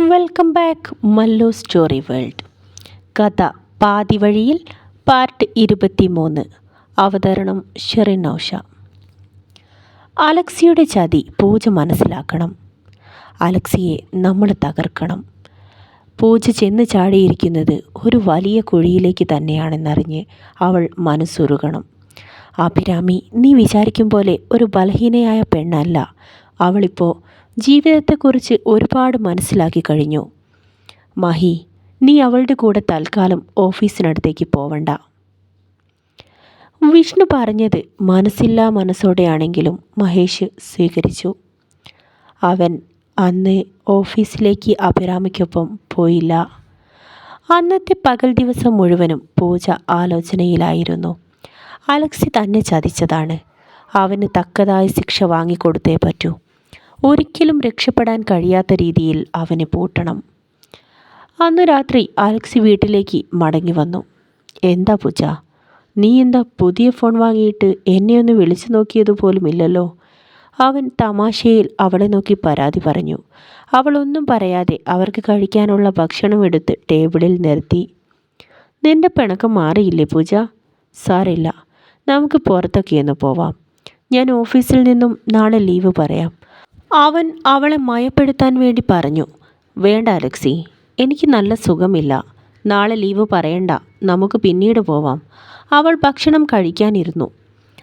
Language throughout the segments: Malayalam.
Welcome back Mallu story world കഥ പാതിവഴിയിൽ പാർട്ട് ഇരുപത്തി മൂന്ന് അവതരണം ഷെറിൻ ഔഷ അലക്സിയുടെ ചതി പൂജ മനസ്സിലാക്കണം. അലക്സിയെ നമ്മൾ തകർക്കണം. പൂജ ചെന്ന് ചാടിയിരിക്കുന്നത് ഒരു വലിയ കുഴിയിലേക്ക് തന്നെയാണെന്നറിഞ്ഞ് അവൾ മനസ്സുരുകണം. അഭിരാമി നീ വിചാരിക്കും പോലെ ഒരു ബലഹീനയായ പെണ്ണല്ല. അവളിപ്പോൾ ജീവിതത്തെക്കുറിച്ച് ഒരുപാട് മനസ്സിലാക്കി കഴിഞ്ഞു. മഹി നീ അവളുടെ കൂടെ തൽക്കാലം ഓഫീസിനടുത്തേക്ക് പോവണ്ട. വിഷ്ണു പറഞ്ഞത് മനസ്സില്ലാ മനസ്സോടെയാണെങ്കിലും മഹേഷ് സ്വീകരിച്ചു. അവൻ അന്ന് ഓഫീസിലേക്ക് അഭിരാമിക്കൊപ്പം പോയില്ല. അന്നത്തെ പകൽ ദിവസം മുഴുവനും പൂജ ആലോചനയിലായിരുന്നു. അലക്സി തന്നെ ചതിച്ചതാണ്. അവന് തക്കതായ ശിക്ഷ വാങ്ങിക്കൊടുത്തേ പറ്റൂ. ഒരിക്കലും രക്ഷപ്പെടാൻ കഴിയാത്ത രീതിയിൽ അവനെ പൂട്ടണം. അന്ന് രാത്രി അലക്സി വീട്ടിലേക്ക് മടങ്ങി വന്നു. എന്താ പൂജ? നീ എന്താ പുതിയ ഫോൺ വാങ്ങിയിട്ട് എന്നെ ഒന്ന് വിളിച്ചു നോക്കിയതുപോലുമില്ലല്ലോ അവൻ തമാശയിൽ അവളെ നോക്കി പരാതി പറഞ്ഞു. അവളൊന്നും പറയാതെ അവർക്ക് കഴിക്കാനുള്ള ഭക്ഷണം എടുത്ത് ടേബിളിൽ നിർത്തി. നിന്റെ പിണക്കം മാറിയില്ലേ പൂജ? സാറില്ല നമുക്ക് പുറത്തൊക്കെ ഒന്ന് പോവാം. ഞാൻ ഓഫീസിൽ നിന്നും നാളെ ലീവ് പറയാം. അവൻ അവളെ മയപ്പെടുത്താൻ വേണ്ടി പറഞ്ഞു വേണ്ട അലക്സി എനിക്ക് നല്ല സുഖമില്ല. നാളെ ലീവ് പറയണ്ട. നമുക്ക് പിന്നീട് പോവാം. അവൾ ഭക്ഷണം കഴിക്കാനിരുന്നു.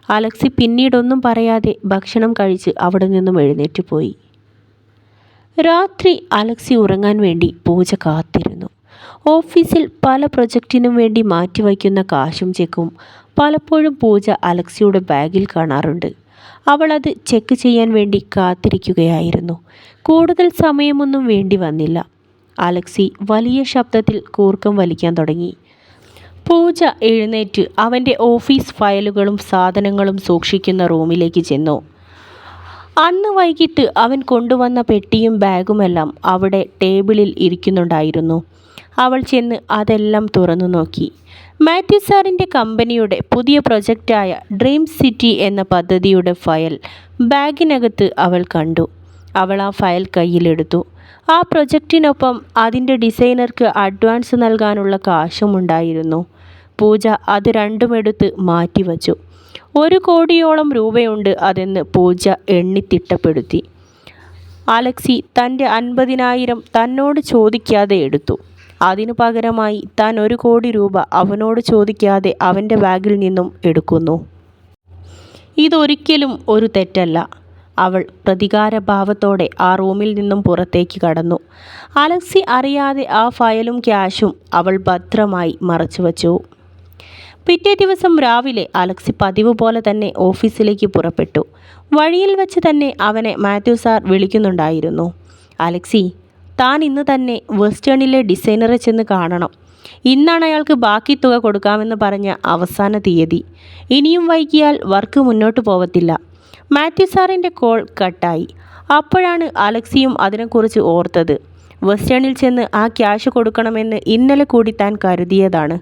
അലക്സി പിന്നീടൊന്നും പറയാതെ ഭക്ഷണം കഴിച്ച് അവിടെ നിന്നും എഴുന്നേറ്റ് പോയി. രാത്രി അലക്സി ഉറങ്ങാൻ വേണ്ടി പൂജ കാത്തിരുന്നു. ഓഫീസിൽ പല പ്രൊജക്റ്റിനും വേണ്ടി മാറ്റിവയ്ക്കുന്ന കാശും ചെക്കും പലപ്പോഴും പൂജ അലക്സിയുടെ ബാഗിൽ കാണാറുണ്ട്. അവൾ അത് ചെക്ക് ചെയ്യാൻ വേണ്ടി കാത്തിരിക്കുകയായിരുന്നു. കൂടുതൽ സമയമൊന്നും വേണ്ടി വന്നില്ല. അലക്സി വലിയ ശബ്ദത്തിൽ കൂർക്കം വലിക്കാൻ തുടങ്ങി. പൂജ എഴുന്നേറ്റ് അവന്റെ ഓഫീസ് ഫയലുകളും സാധനങ്ങളും സൂക്ഷിക്കുന്ന റൂമിലേക്ക് ചെന്നു. അന്ന് വൈകിട്ട് അവൻ കൊണ്ടുവന്ന പെട്ടിയും ബാഗുമെല്ലാം അവിടെ ടേബിളിൽ ഇരിക്കുന്നുണ്ടായിരുന്നു. അവൾ ചെന്ന് അതെല്ലാം തുറന്നു നോക്കി. മാത്യു സാറിന്റെ കമ്പനിയുടെ പുതിയ പ്രൊജക്റ്റായ ഡ്രീം സിറ്റി എന്ന പദ്ധതിയുടെ ഫയൽ ബാഗിനകത്ത് അവൾ കണ്ടു. അവൾ ആ ഫയൽ കയ്യിലെടുത്തു. ആ പ്രൊജക്റ്റിനൊപ്പം അതിന്റെ ഡിസൈനർക്ക് അഡ്വാൻസ് നൽകാനുള്ള കാശുമുണ്ടായിരുന്നു. പൂജ അത് രണ്ടുമെടുത്ത് മാറ്റിവച്ചു. ഒരു കോടിയോളം രൂപയുണ്ട് അതെന്ന് പൂജ എണ്ണിത്തിട്ടപ്പെടുത്തി അലക്സി തന്റെ അൻപതിനായിരം തന്നോട് ചോദിക്കാതെ എടുത്തു. അതിനു പകരമായി താൻ ഒരു കോടി രൂപ അവനോട് ചോദിക്കാതെ അവന്റെ ബാഗിൽ നിന്നും എടുക്കുന്നു. ഇതൊരിക്കലും ഒരു തെറ്റല്ല. അവൾ പ്രതികാരഭാവത്തോടെ ആ റൂമിൽ നിന്നും പുറത്തേക്ക് കടന്നു. അലക്സി അറിയാതെ ആ ഫയലും ക്യാഷും അവൾ ഭദ്രമായി മറച്ചുവച്ചു. പിറ്റേ ദിവസം രാവിലെ അലക്സി പതിവ് പോലെ തന്നെ ഓഫീസിലേക്ക് പുറപ്പെട്ടു. വഴിയിൽ വെച്ച് തന്നെ അവനെ മാത്യു സാർ വിളിക്കുന്നുണ്ടായിരുന്നു. അലക്സി താൻ ഇന്ന് തന്നെ വെസ്റ്റേണിലെ ഡിസൈനറെ ചെന്ന് കാണണം. ഇന്നാണ് അയാൾക്ക് ബാക്കി തുക കൊടുക്കാമെന്ന് പറഞ്ഞ അവസാന തീയതി. ഇനിയും വൈകിയാൽ വർക്ക് മുന്നോട്ട് പോവത്തില്ല. മാത്യു സാറിന്റെ കോൾ കട്ടായി. അപ്പോഴാണ് അലക്സിയും അതിനെക്കുറിച്ച് ഓർത്തത്. വെസ്റ്റേണിൽ ചെന്ന് ആ ക്യാഷ് കൊടുക്കണമെന്ന് ഇന്നലെ കൂടി താൻ കരുതിയതാണ്.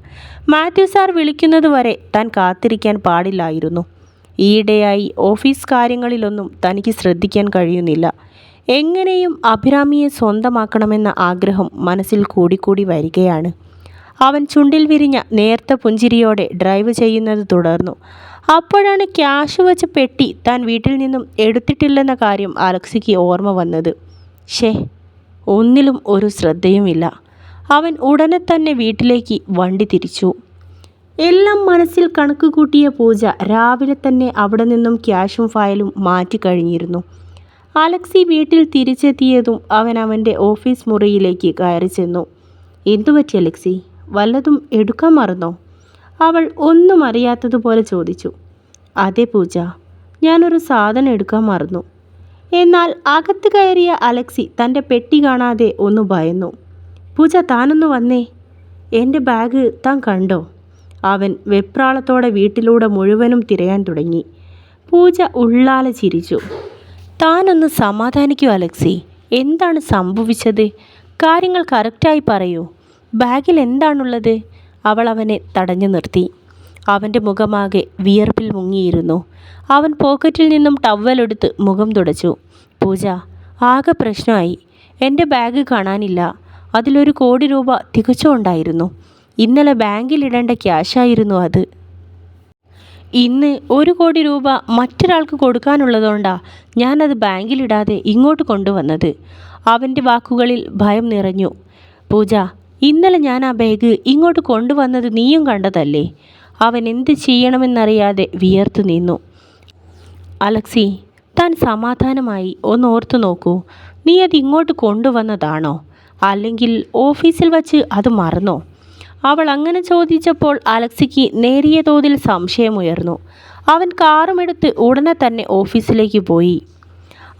മാത്യു സാർ വിളിക്കുന്നത് വരെ താൻ കാത്തിരിക്കാൻ പാടില്ലായിരുന്നു. ഈയിടെയായി ഓഫീസ് കാര്യങ്ങളിലൊന്നും തനിക്ക് ശ്രദ്ധിക്കാൻ കഴിയുന്നില്ല. എങ്ങനെയും അഭിരാമിയെ സ്വന്തമാക്കണമെന്ന ആഗ്രഹം മനസ്സിൽ കൂടിക്കൂടി വരികയാണ്. അവൻ ചുണ്ടിൽ വിരിഞ്ഞ നേർത്ത പുഞ്ചിരിയോടെ ഡ്രൈവ് ചെയ്യുന്നത് തുടർന്നു. അപ്പോഴാണ് ക്യാഷ് വെച്ച പെട്ടി താൻ വീട്ടിൽ നിന്നും എടുത്തിട്ടില്ലെന്ന കാര്യം അലക്സിക്ക് ഓർമ്മ വന്നത്. ഷേ ഒന്നിലും ഒരു ശ്രദ്ധയുമില്ല. അവൻ ഉടനെ തന്നെ വീട്ടിലേക്ക് വണ്ടി തിരിച്ചു. എല്ലാം മനസ്സിൽ കണക്ക് കൂട്ടിയ പൂജ രാവിലെ തന്നെ അവിടെ നിന്നും ക്യാഷും ഫയലും മാറ്റി കഴിഞ്ഞിരുന്നു. അലക്സി വീട്ടിൽ തിരിച്ചെത്തിയതും അവൻ അവന്റെ ഓഫീസ് മുറിയിലേക്ക് കയറി ചെന്നു. എന്തു പറ്റി അലക്സി? വല്ലതും എടുക്കാൻ മറന്നോ? അവൾ ഒന്നും അറിയാത്തതുപോലെ ചോദിച്ചു. അതെ പൂജ ഞാനൊരു സാധനം എടുക്കാൻ മറന്നു. എന്നാൽ അകത്ത് കയറിയ അലക്സി തന്റെ പെട്ടി കാണാതെ ഒന്ന് ഭയന്നു. പൂജ താനൊന്ന് വന്നേ. എന്റെ ബാഗ് താൻ കണ്ടോ? അവൻ വെപ്രാളത്തോടെ വീട്ടിലൂടെ മുഴുവനും തിരയാൻ തുടങ്ങി. പൂജ ഉള്ളാലെ ചിരിച്ചു. താനൊന്ന് സമാധാനിക്കൂ അലക്സി. എന്താണ് സംഭവിച്ചത്? കാര്യങ്ങൾ കറക്റ്റായി പറയൂ. ബാഗിൽ എന്താണുള്ളത്? അവൾ അവനെ തടഞ്ഞു നിർത്തി. അവന്റെ മുഖമാകെ വിയർപ്പിൽ മുങ്ങിയിരുന്നു. അവൻ പോക്കറ്റിൽ നിന്നും ടവലെടുത്ത് മുഖം തുടച്ചു. പൂജ ആകെ പ്രശ്നമായി. എന്റെ ബാഗ് കാണാനില്ല. അതിലൊരു കോടി രൂപ തികച്ചുണ്ടായിരുന്നു ഇന്നലെ ബാങ്കിലിടേണ്ട ക്യാഷായിരുന്നു അത്. ഇന്ന് ഒരു കോടി രൂപ മറ്റൊരാൾക്ക് കൊടുക്കാനുള്ളതുകൊണ്ടാ ഞാനത് ബാങ്കിലിടാതെ ഇങ്ങോട്ട് കൊണ്ടുവന്നത്. അവന്റെ വാക്കുകളിൽ ഭയം നിറഞ്ഞു. പൂജ ഇന്നലെ ഞാൻ ആ ബാഗ് ഇങ്ങോട്ട് കൊണ്ടുവന്നത് നീയും കണ്ടതല്ലേ? അവൻ എന്ത് ചെയ്യണമെന്നറിയാതെ വിയർത്തു നിന്നു. അലക്സി താൻ സമാധാനമായി ഒന്ന് ഓർത്തു നോക്കൂ. നീ അത് ഇങ്ങോട്ട് കൊണ്ടുവന്നതാണോ? അല്ലെങ്കിൽ ഓഫീസിൽ വച്ച് അത് മറന്നോ? അവൾ അങ്ങനെ ചോദിച്ചപ്പോൾ അലക്സിക്ക് നേരിയ തോതിൽ സംശയമുയർന്നു. അവൻ കാറുമെടുത്ത് ഉടനെ തന്നെ ഓഫീസിലേക്ക് പോയി.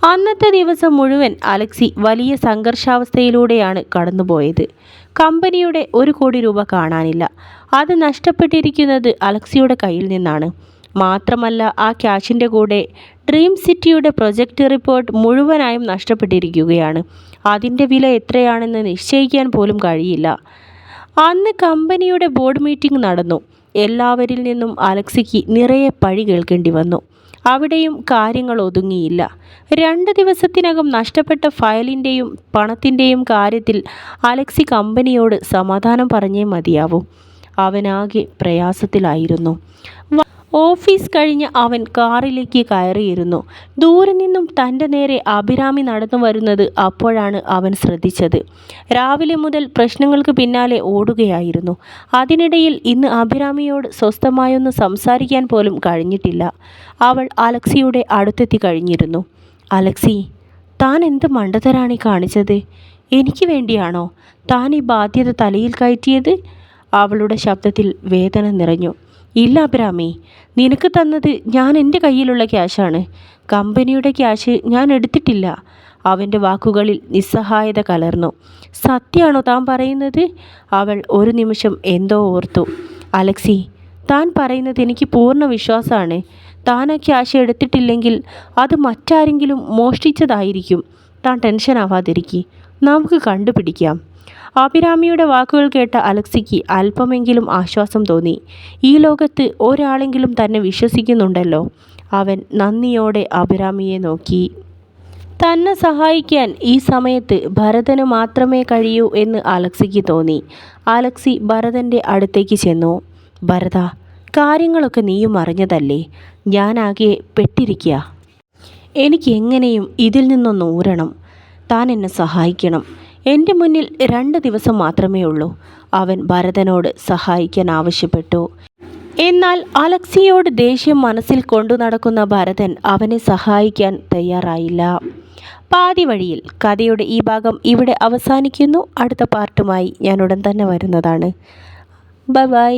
അന്നത്തെ ദിവസം മുഴുവൻ അലക്സി വലിയ സംഘർഷാവസ്ഥയിലൂടെയാണ് കടന്നുപോയത്. കമ്പനിയുടെ ഒരു കോടി രൂപ കാണാനില്ല. അത് നഷ്ടപ്പെട്ടിരിക്കുന്നത് അലക്സിയുടെ കയ്യിൽ നിന്നാണ്. മാത്രമല്ല ആ ക്യാഷിന്റെ കൂടെ ഡ്രീം സിറ്റിയുടെ പ്രൊജക്റ്റ് റിപ്പോർട്ട് മുഴുവനായും നഷ്ടപ്പെട്ടിരിക്കുകയാണ്. അതിന്റെ വില എത്രയാണെന്ന് നിശ്ചയിക്കാൻ പോലും കഴിയില്ല. അന്ന് കമ്പനിയുടെ ബോർഡ് മീറ്റിംഗ് നടന്നു. എല്ലാവരിൽ നിന്നും അലക്സിക്ക് നിറയെ പഴി കേൾക്കേണ്ടി വന്നു. അവിടെയും കാര്യങ്ങൾ ഒതുങ്ങിയില്ല. രണ്ട് ദിവസത്തിനകം നഷ്ടപ്പെട്ട ഫയലിന്റെയും പണത്തിന്റെയും കാര്യത്തിൽ അലക്സി കമ്പനിയോട് സമാധാനം പറഞ്ഞേ മതിയാവൂ. അവനാകെ പ്രയാസത്തിലായിരുന്നു. ഓഫീസ് കഴിഞ്ഞ് അവൻ കാറിലേക്ക് കയറിയിരുന്നു. ദൂരെ നിന്നും തന്റെ നേരെ അഭിരാമി നടന്നു വരുന്നത് അപ്പോഴാണ് അവൻ ശ്രദ്ധിച്ചത്. രാവിലെ മുതൽ പ്രശ്നങ്ങൾക്ക് പിന്നാലെ ഓടുകയായിരുന്നു. അതിനിടയിൽ ഇന്ന് അഭിരാമിയോട് സ്വസ്ഥമായൊന്ന് സംസാരിക്കാൻ പോലും കഴിഞ്ഞിട്ടില്ല. അവൾ അലക്സിയുടെ അടുത്തെത്തി കഴിഞ്ഞിരുന്നു. അലക്സി താൻ എന്ത് മണ്ടത്തരാണ് ഈ കാണിച്ചത്? എനിക്ക് വേണ്ടിയാണോ താൻ ഈ ബാധ്യത തലയിൽ കയറ്റിയത്? അവളുടെ ശബ്ദത്തിൽ വേദന നിറഞ്ഞു. ഇല്ല അബ്രാമി നിനക്ക് തന്നത് ഞാൻ എന്റെ കയ്യിലുള്ള ക്യാഷാണ്. കമ്പനിയുടെ ക്യാഷ് ഞാൻ എടുത്തിട്ടില്ല. അവന്റെ വാക്കുകളിൽ നിസ്സഹായത കലർന്നു. സത്യമാണോ താൻ പറയുന്നത്? അവൾ ഒരു നിമിഷം എന്തോ ഓർത്തു. അലക്സി താൻ പറയുന്നത് എനിക്ക് പൂർണ വിശ്വാസമാണ്. താൻ ആ ക്യാഷ് എടുത്തിട്ടില്ലെങ്കിൽ അത് മറ്റാരെങ്കിലും മോഷ്ടിച്ചതായിരിക്കും. താൻ ടെൻഷൻ ആവാതിരിക്കുക നമുക്ക് കണ്ടുപിടിക്കാം. അഭിരാമിയുടെ വാക്കുകൾ കേട്ട അലക്സിക്ക് അല്പമെങ്കിലും ആശ്വാസം തോന്നി. ഈ ലോകത്ത് ഒരാളെങ്കിലും തന്നെ വിശ്വസിക്കുന്നുണ്ടല്ലോ. അവൻ നന്ദിയോടെ അഭിരാമിയെ നോക്കി. തന്നെ സഹായിക്കാൻ ഈ സമയത്ത് ഭരതന് മാത്രമേ കഴിയൂ എന്ന് അലക്സിക്ക് തോന്നി. അലക്സി ഭരതന്റെ അടുത്തേക്ക് ചെന്നു. ഭരത കാര്യങ്ങളൊക്കെ നീയും അറിഞ്ഞതല്ലേ? ഞാനാകെ പെട്ടിരിക്കുക എനിക്ക് എങ്ങനെയും ഇതിൽ നിന്നൊന്ന് ഊരണം. താൻ എന്നെ സഹായിക്കണം. എന്റെ മുന്നിൽ രണ്ട് ദിവസം മാത്രമേ ഉള്ളൂ. അവൻ ഭരതനോട് സഹായിക്കാൻ ആവശ്യപ്പെട്ടു. എന്നാൽ അലക്സിയോട് ദേഷ്യം മനസ്സിൽ കൊണ്ടു നടക്കുന്ന ഭരതൻ അവനെ സഹായിക്കാൻ തയ്യാറായില്ല. പാതി വഴിയിൽ കഥയുടെ ഈ ഭാഗം ഇവിടെ അവസാനിക്കുന്നു. അടുത്ത പാർട്ടുമായി ഞാൻ ഉടൻ തന്നെ വരുന്നതാണ്. Bye bye.